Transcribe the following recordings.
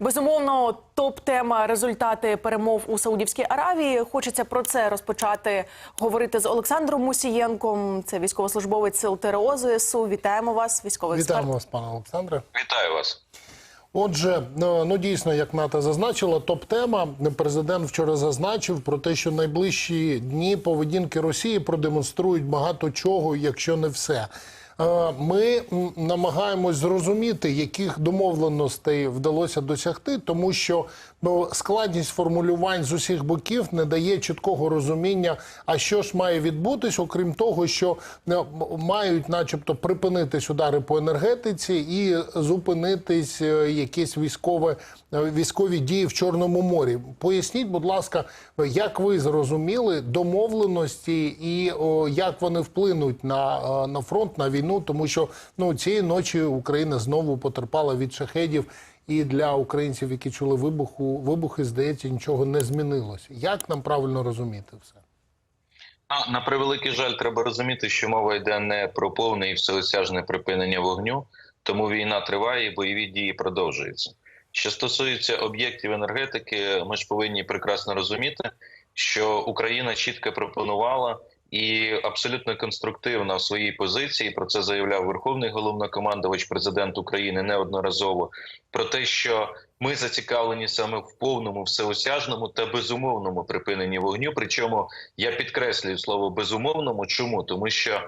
Безумовно, топ-тема результати перемов у Саудівській Аравії. Хочеться про це розпочати говорити з Олександром Мусієнком. Це військовослужбовець сил ТРО ЗСУ. Вітаємо вас, військовий експерт. Вітаємо вас, пане Олександре. Вітаю вас. Отже, ну ну, дійсно, як НАТО зазначила, топ-тема. Президент вчора зазначив про те, що найближчі дні поведінки Росії продемонструють багато чого, якщо не все. Ми намагаємось зрозуміти, яких домовленостей вдалося досягти, тому що ну, складність формулювань з усіх боків не дає чіткого розуміння, а що ж має відбутись, окрім того, що е, мають, начебто, припинитись удари по енергетиці і зупинитись е, якісь військове е, військові дії в Чорному морі. Поясніть, будь ласка, як ви зрозуміли домовленості і як вони вплинуть на, на фронт, на війну, тому що ну цієї ночі Україна знову потерпала від шахедів. І для українців, які чули вибуху, вибухи, здається, нічого не змінилося. Як нам правильно розуміти все? А, на превеликий жаль, треба розуміти, що мова йде не про повне і всеосяжне припинення вогню, тому війна триває і бойові дії продовжуються. Що стосується об'єктів енергетики, ми ж повинні прекрасно розуміти, що Україна чітко пропонувала і абсолютно конструктивна в своїй позиції про це заявляв Верховний головнокомандувач, президент України неодноразово про те, що ми зацікавлені саме в повному, всеосяжному та безумовному припиненні вогню. Причому я підкреслюю слово безумовному. Чому тому, що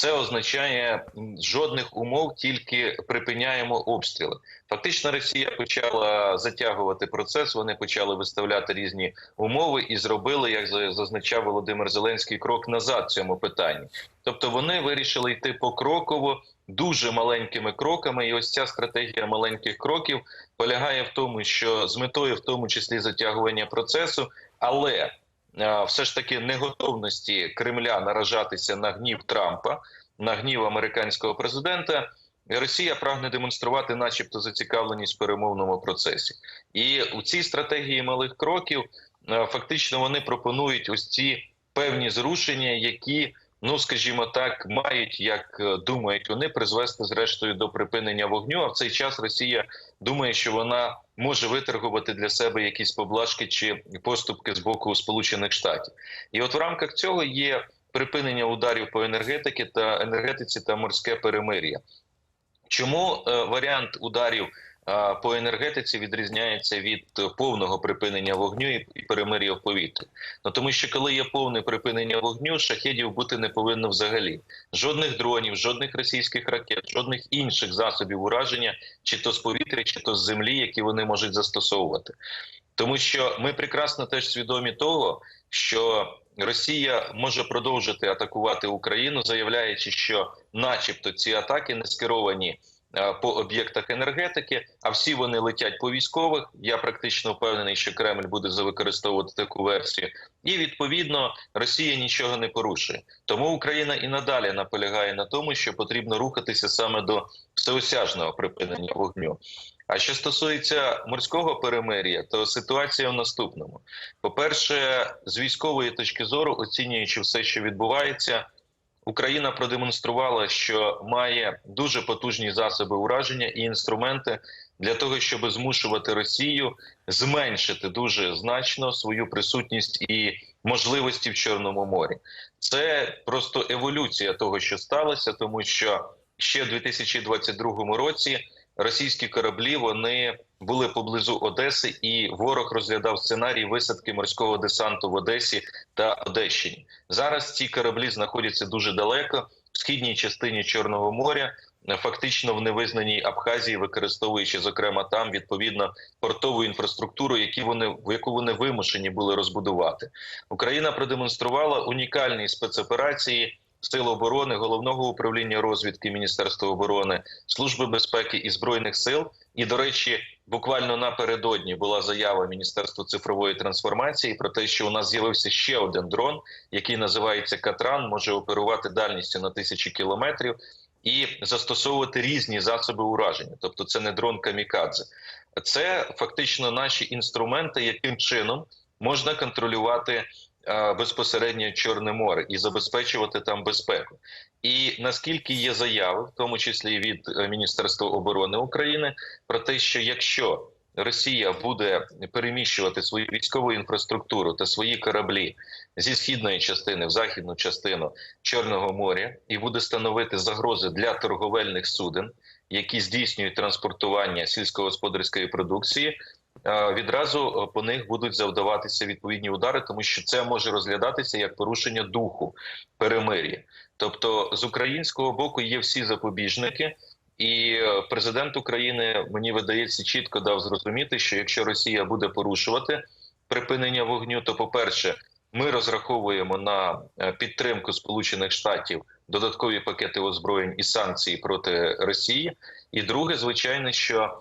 це означає жодних умов, тільки припиняємо обстріли. Фактично, Росія почала затягувати процес. Вони почали виставляти різні умови і зробили, як зазначав Володимир Зеленський, крок назад в цьому питанні. Тобто вони вирішили йти покроково, дуже маленькими кроками. І ось ця стратегія маленьких кроків полягає в тому, що з метою, в тому числі затягування процесу, але е, все ж таки неготовності Кремля наражатися на гнів Трампа, на гнів американського президента. Росія прагне демонструвати, начебто, зацікавленість в перемовному процесі, і у цій стратегії малих кроків е, фактично вони пропонують ось ці певні зрушення, які, ну скажімо так, мають, як е, думають вони, призвести зрештою до припинення вогню. А в цей час Росія думає, що вона може виторгувати для себе якісь поблажки чи поступки з боку Сполучених Штатів. І от в рамках цього є припинення ударів по енергетиці та енергетиці та морське перемир'я. Чому е, варіант ударів е, по енергетиці відрізняється від повного припинення вогню і перемир'я в повітрі? Ну тому що коли є повне припинення вогню, шахедів бути не повинно взагалі. Жодних дронів, жодних російських ракет, жодних інших засобів ураження, чи то з повітря, чи то з землі, які вони можуть застосовувати. Тому що ми прекрасно теж свідомі того, що Росія може продовжити атакувати Україну, заявляючи, що, начебто, ці атаки не скеровані е, по об'єктах енергетики, а всі вони летять по військових. Я практично впевнений, що Кремль буде використовувати таку версію, і відповідно Росія нічого не порушує. Тому Україна і надалі наполягає на тому, що потрібно рухатися саме до всеосяжного припинення вогню. А що стосується морського перемир'я, то ситуація в наступному: по-перше, з військової точки зору, оцінюючи все, що відбувається, Україна продемонструвала, що має дуже потужні засоби ураження і інструменти для того, щоб змушувати Росію зменшити дуже значно свою присутність і можливості в Чорному морі. Це просто еволюція того, що сталося, тому що ще в 2022 році російські кораблі вони були поблизу Одеси, і ворог розглядав сценарій висадки морського десанту в Одесі та Одещині. Зараз ці кораблі знаходяться дуже далеко в східній частині Чорного моря. Фактично в невизнаній Абхазії, використовуючи зокрема там відповідно портову інфраструктуру, які вони в яку вони вимушені були розбудувати. Україна продемонструвала унікальні спецоперації Сил оборони, головного управління розвідки Міністерства оборони, служби безпеки і збройних сил. І до речі, буквально напередодні була заява Міністерства цифрової трансформації про те, що у нас з'явився ще один дрон, який називається Катран, може оперувати дальністю на тисячі кілометрів і застосовувати різні засоби ураження. Тобто, це не дрон камікадзе, це фактично наші інструменти, яким чином можна контролювати безпосередньо Чорне море і забезпечувати там безпеку. І наскільки є заяви, в тому числі від е, Міністерства оборони України, про те, що якщо Росія буде переміщувати свою військову інфраструктуру та свої кораблі зі східної частини в західну частину Чорного моря і буде становити загрози для торговельних суден, які здійснюють транспортування сільськогосподарської продукції. Е, Відразу е, по них будуть завдаватися відповідні удари, тому що це може розглядатися як порушення духу перемир'я. Тобто, з українського боку є всі запобіжники, і е, президент України мені видається чітко дав зрозуміти, що якщо Росія буде порушувати припинення вогню, то, по-перше, ми розраховуємо на підтримку Сполучених Штатів, додаткові пакети озброєнь і санкції проти Росії. І друге, звичайно, що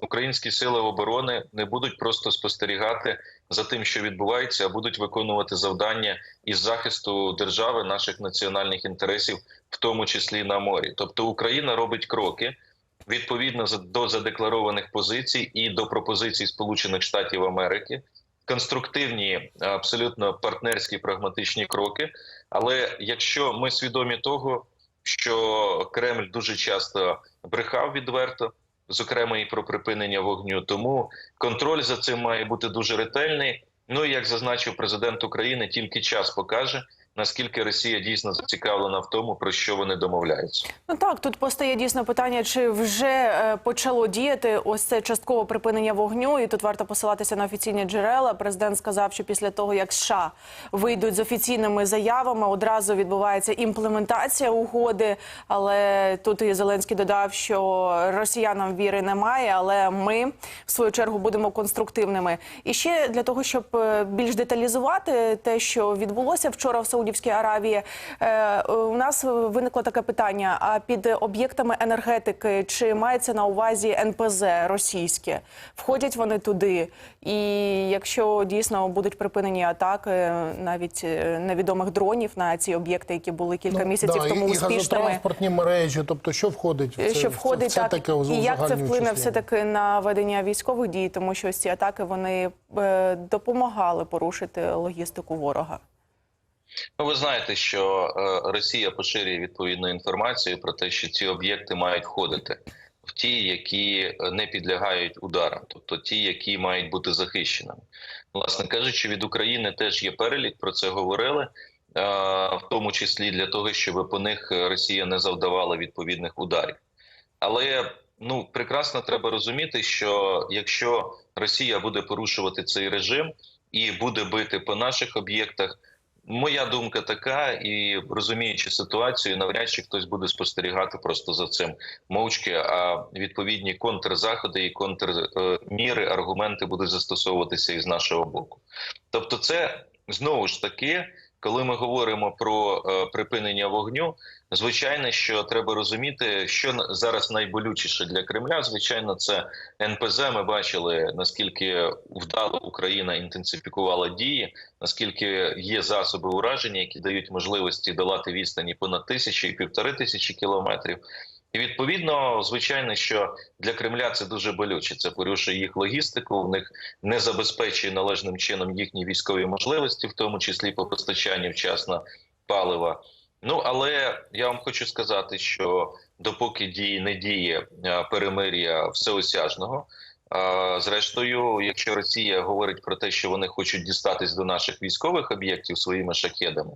українські сили оборони не будуть просто спостерігати за тим, що відбувається, а будуть виконувати завдання із захисту держави, наших національних інтересів, в тому числі на морі. Тобто Україна робить кроки відповідно до задекларованих позицій і до пропозицій Сполучених Штатів Америки. Конструктивні, абсолютно партнерські прагматичні кроки. Але якщо ми свідомі того, що Кремль дуже часто брехав відверто, зокрема і про припинення вогню, тому контроль за цим має бути дуже ретельний. Ну і як зазначив президент України, тільки час покаже, наскільки Росія дійсно зацікавлена в тому, про що вони домовляються. Ну так, тут постає дійсно питання, чи вже е, почало діяти ось це часткове припинення вогню, і тут варто посилатися на офіційні джерела. Президент сказав, що після того, як США вийдуть з офіційними заявами, одразу відбувається імплементація угоди. Але тут і Зеленський додав, що росіянам віри немає, але ми в свою чергу будемо конструктивними. І ще для того, щоб е, більш деталізувати те, що відбулося вчора в Саудівській Аравії, е, у нас виникло таке питання: а під об'єктами енергетики чи мається на увазі НПЗ російське? Входять вони туди? І якщо дійсно будуть припинені атаки навіть е, невідомих дронів на ці об'єкти, які були кілька місяців Ну, да, тому і, і газотранспортні мережі, тобто що входить в це, Що в входить це, в так, це таке і як це вплине все таки на ведення військових дій, тому що ось ці атаки вони е, допомагали порушити логістику ворога. Ну, ви знаєте, що е, Росія поширює відповідну інформацію про те, що ці об'єкти мають входити в ті, які е, не підлягають ударам, тобто ті, які мають бути захищеними. Власне кажучи, від України теж є перелік, про це говорили, е, в тому числі для того, щоб по них Росія не завдавала відповідних ударів. Але ну прекрасно треба розуміти, що якщо Росія буде порушувати цей режим і буде бити по наших об'єктах. Моя думка така, і розуміючи ситуацію, навряд чи хтось буде спостерігати просто за цим мовчки. А відповідні контрзаходи і контрміри, аргументи будуть застосовуватися із нашого боку. Тобто, це знову ж таки, коли ми говоримо про е, припинення вогню, звичайно, що треба розуміти, що зараз найболючіше для Кремля. Звичайно, це НПЗ. Ми бачили наскільки вдало Україна інтенсифікувала дії наскільки є засоби ураження, які дають можливості долати відстані понад тисячі і півтори тисячі кілометрів. І відповідно, звичайно, що для Кремля це дуже болюче. Це порушує їх логістику, в них не забезпечує належним чином їхні військові можливості, в тому числі по постачанню вчасно палива. Ну але я вам хочу сказати, що допоки діє не діє перемир'я всеосяжного. Зрештою, якщо Росія говорить про те, що вони хочуть дістатись до наших військових об'єктів своїми шахедами,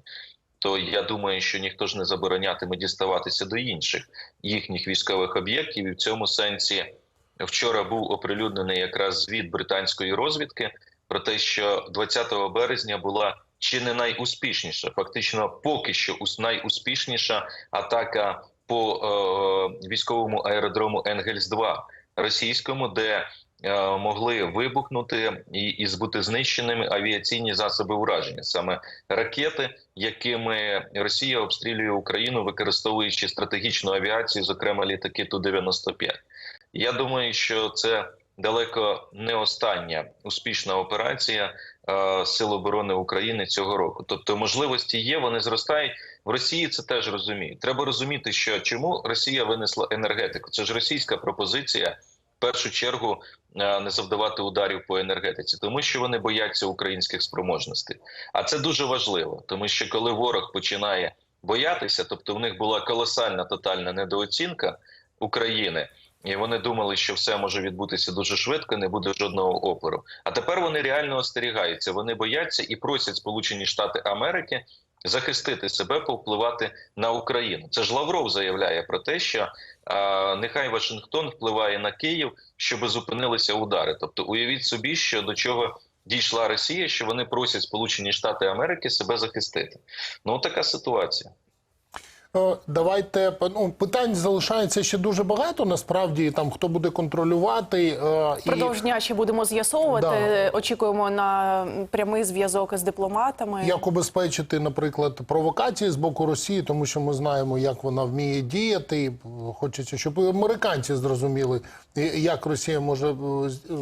то я думаю, що ніхто ж не заборонятиме діставатися до інших їхніх військових об'єктів. І в цьому сенсі вчора був оприлюднений якраз звіт британської розвідки про те, що 20 березня була чи не найуспішніша, фактично поки що найуспішніша атака по е, військовому аеродрому Енгельс 2 російському, де могли вибухнути і, і збути знищеними авіаційні засоби ураження, саме ракети, якими Росія обстрілює Україну, використовуючи стратегічну авіацію, зокрема літаки ту 95 Я думаю, що це далеко не остання успішна операція е, Сил оборони України цього року. Тобто можливості є, вони зростають. В Росії це теж розуміють. Треба розуміти, що чому Росія винесла енергетику. Це ж російська пропозиція. В першу чергу е, не завдавати ударів по енергетиці, тому що вони бояться українських спроможностей. А це дуже важливо, тому що коли ворог починає боятися, тобто в них була колосальна тотальна недооцінка України. І вони думали, що все може відбутися дуже швидко, не буде жодного опору. А тепер вони реально остерігаються. Вони бояться і просять Сполучені Штати Америки захистити себе, повпливати на Україну. Це ж Лавров заявляє про те, що нехай Вашингтон впливає на Київ, щоб зупинилися удари. Тобто, уявіть собі, що до чого дійшла Росія, що вони просять Сполучені Штати Америки себе захистити. Ну така ситуація. Е, Давайте ну, питань залишається ще дуже багато. Насправді там хто буде контролювати е, і Продовж дня ще будемо з'ясовувати. Да. Очікуємо на прямий зв'язок із дипломатами. як обезпечити, наприклад, провокації з боку Росії, тому що ми знаємо, як вона вміє діяти. І Хочеться, щоб американці зрозуміли, як Росія може з- е,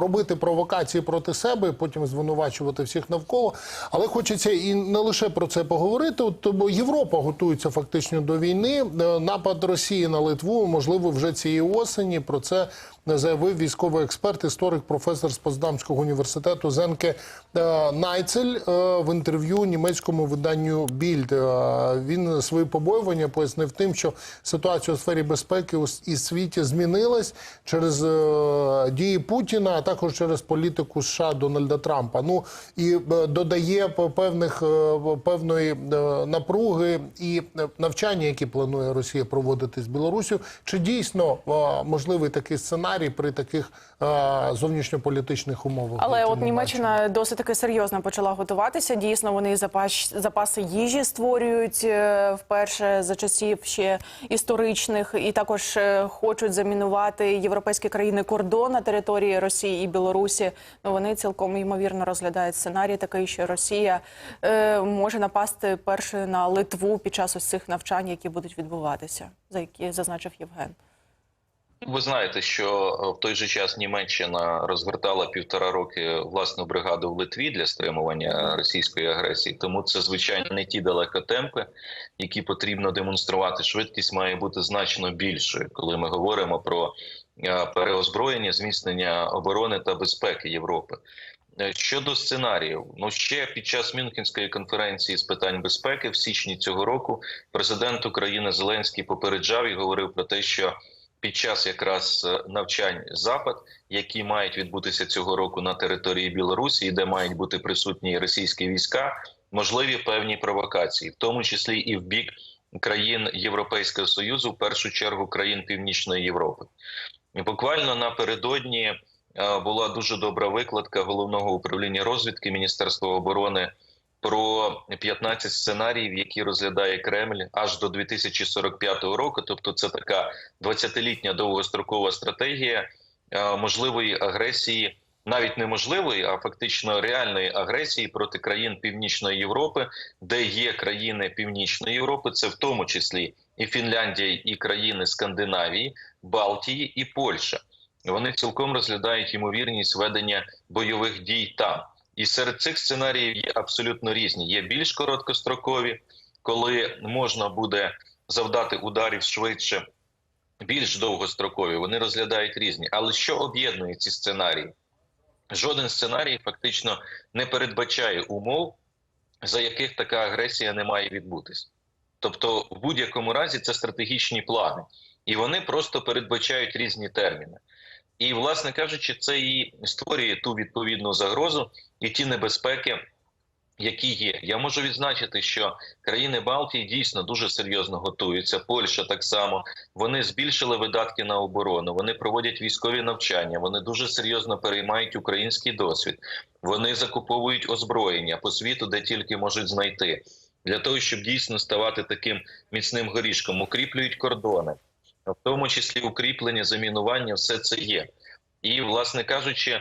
робити провокації проти себе, потім звинувачувати всіх навколо. Але хочеться і не лише про це поговорити. От бо Європа готується фактично до війни. Е, Напад Росії на Литву можливо вже цієї осені. Про це заявив військовий експерт, історик, професор з Поздамського університету Зенке е, Найцель е, в інтерв'ю німецькому виданню Більд. Е, Він свої побоювання пояснив тим, що ситуація у сфері безпеки і світі змінилась через дії Путіна, а також через політику США Дональда Трампа. Ну і додає певних певної напруги і навчання, які планує Росія проводити з Білорусю. Чи дійсно можливий такий сценарій при таких е, зовнішньополітичних умовах? Але от Німеччина досить таки серйозно почала готуватися. Дійсно, вони запас, запаси їжі створюють е, вперше за часів ще історичних, і також е, хочуть замінувати європейські країни кордон на території Росії і Білорусі. Ну вони цілком ймовірно розглядають сценарій такий, що Росія е, може напасти першою на Литву під час ось цих навчань, які будуть відбуватися, за які зазначив Євген. Ви знаєте, що е, в той же час Німеччина розгортала півтора роки власну бригаду в Литві для стримування російської агресії. Тому це звичайно не ті далекотемпи, які потрібно демонструвати. Швидкість має бути значно більшою, коли ми говоримо про е, переозброєння, зміцнення оборони та безпеки Європи. Е, Щодо сценаріїв, ну ще під час Мюнхенської конференції з питань безпеки в січні цього року президент України Зеленський попереджав і говорив про те, що під час якраз е, навчань запад, які мають відбутися цього року на території Білорусі, де мають бути присутні російські війська, можливі певні провокації, в тому числі і в бік країн Європейського союзу, в першу чергу країн Північної Європи. Буквально напередодні е, була дуже добра викладка головного управління розвідки Міністерства оборони про 15 сценаріїв, які розглядає Кремль аж до 2045 року. Тобто, це така 20-літня довгострокова стратегія е, можливої агресії, навіть не можливої, а фактично реальної агресії проти країн Північної Європи, де є країни Північної Європи, це в тому числі і Фінляндія, і країни Скандинавії, Балтії і Польща. Вони цілком розглядають ймовірність ведення бойових дій там. І серед цих сценаріїв є абсолютно різні. Є більш короткострокові, коли можна буде завдати ударів швидше, більш довгострокові. Вони розглядають різні. Але що об'єднує ці сценарії? Жоден сценарій фактично не передбачає умов, за яких така агресія не має відбутись. Тобто, в будь-якому разі це стратегічні плани, і вони просто передбачають різні терміни. І, власне кажучи, це і створює ту відповідну загрозу і ті небезпеки, які є. Я можу відзначити, що країни Балтії дійсно дуже серйозно готуються. Польща так само вони збільшили видатки на оборону. Вони проводять військові навчання. Вони дуже серйозно переймають український досвід. Вони закуповують озброєння по світу, де тільки можуть знайти, для того, щоб дійсно ставати таким міцним горішком. Укріплюють кордони, в тому числі укріплення, замінування, все це є. І, власне кажучи,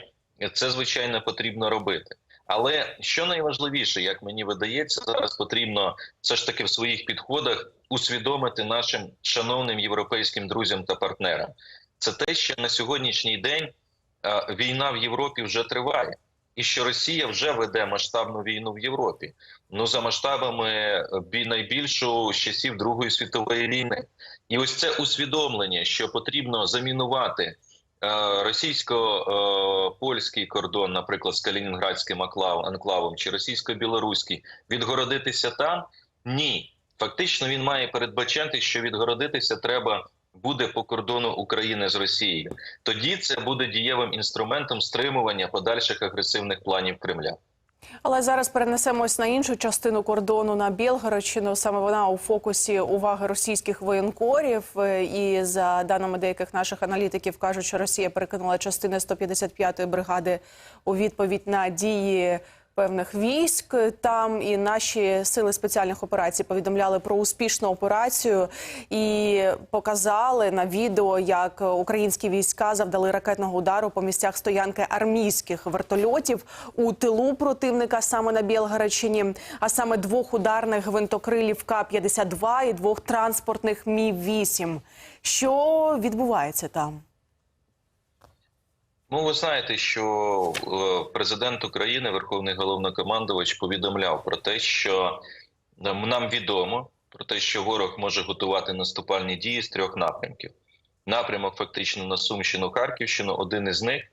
це звичайно потрібно робити. Але що найважливіше, як мені видається, зараз потрібно все ж таки в своїх підходах усвідомити нашим шановним європейським друзям та партнерам. Це те, що на сьогоднішній день війна в Європі вже триває, і що Росія вже веде масштабну війну в Європі. Ну за масштабами е, бі- найбільшу з часів Другої світової війни. І ось це усвідомлення, що потрібно замінувати е, російсько-польський кордон, наприклад, з Калінінградським анклавом чи російсько-білоруський, відгородитися там? Ні. Фактично він має передбачати, що відгородитися треба буде по кордону України з Росією, тоді це буде дієвим інструментом стримування подальших агресивних планів Кремля. Але зараз перенесемось на іншу частину кордону на Білгородщину. Саме вона у фокусі уваги російських воєнкорів. Е, І за даними деяких наших аналітиків, кажуть, що Росія перекинула частини 155-ї бригади у відповідь на дії. Певних військ там і наші сили спеціальних операцій повідомляли про успішну операцію і показали на відео, як українські війська завдали ракетного удару по місцях стоянки армійських вертольотів у тилу противника саме на Білгородщині, а саме двох ударних гвинтокрилів К-52 і двох транспортних Мі-8. Що відбувається там? Ну, ви знаєте, що е, президент України, Верховний головнокомандувач, повідомляв про те, що е, нам відомо про те, що ворог може готувати наступальні дії з трьох напрямків. Напрямок фактично на Сумщину, Харківщину, один із них.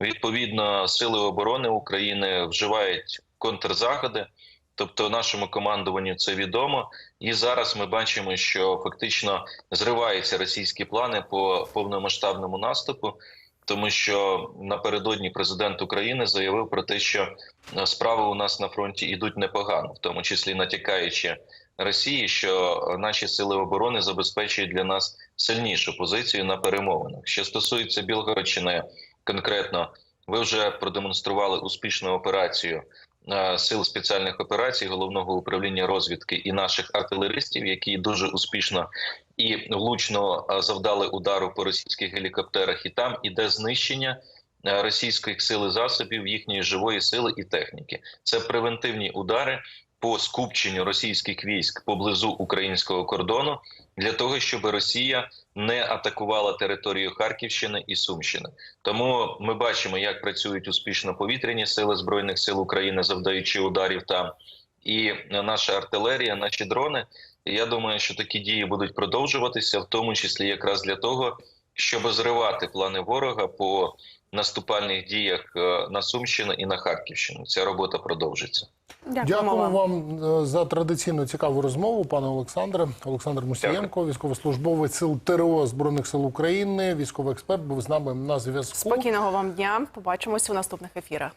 Відповідно, сили оборони України вживають контрзаходи. Тобто, нашому командуванню це відомо, і зараз ми бачимо, що фактично зриваються російські плани по повномасштабному наступу тому що напередодні президент України заявив про те, що е, справи у нас на фронті йдуть непогано, в тому числі натякаючи Росії, що наші сили оборони забезпечують для нас сильнішу позицію на перемовинах. Що стосується Білгородщини, конкретно ви вже продемонстрували успішну операцію. Е, Сил спеціальних операцій головного управління розвідки і наших артилеристів, які дуже успішно і влучно е, завдали удару по російських гелікоптерах, і там іде знищення е, російських сил і засобів, їхньої живої сили і техніки. Це превентивні удари по скупченню російських військ поблизу українського кордону для того, щоб Росія не атакувала територію Харківщини і Сумщини. Тому ми бачимо, як працюють успішно повітряні сили збройних сил України, завдаючи ударів там, і наша артилерія, наші дрони. Я думаю, що такі дії будуть продовжуватися, в тому числі якраз для того, щоб зривати плани ворога по наступальних діях е, на Сумщину і на Харківщину. Ця робота продовжиться. Дякуємо вам е, за традиційну цікаву розмову, пане Олександре. Олександр Мусієнко, військовослужбовець сил ТРО Збройних сил України, військовий експерт, був з нами на зв'язку. Спокійного вам дня. Побачимось у наступних ефірах.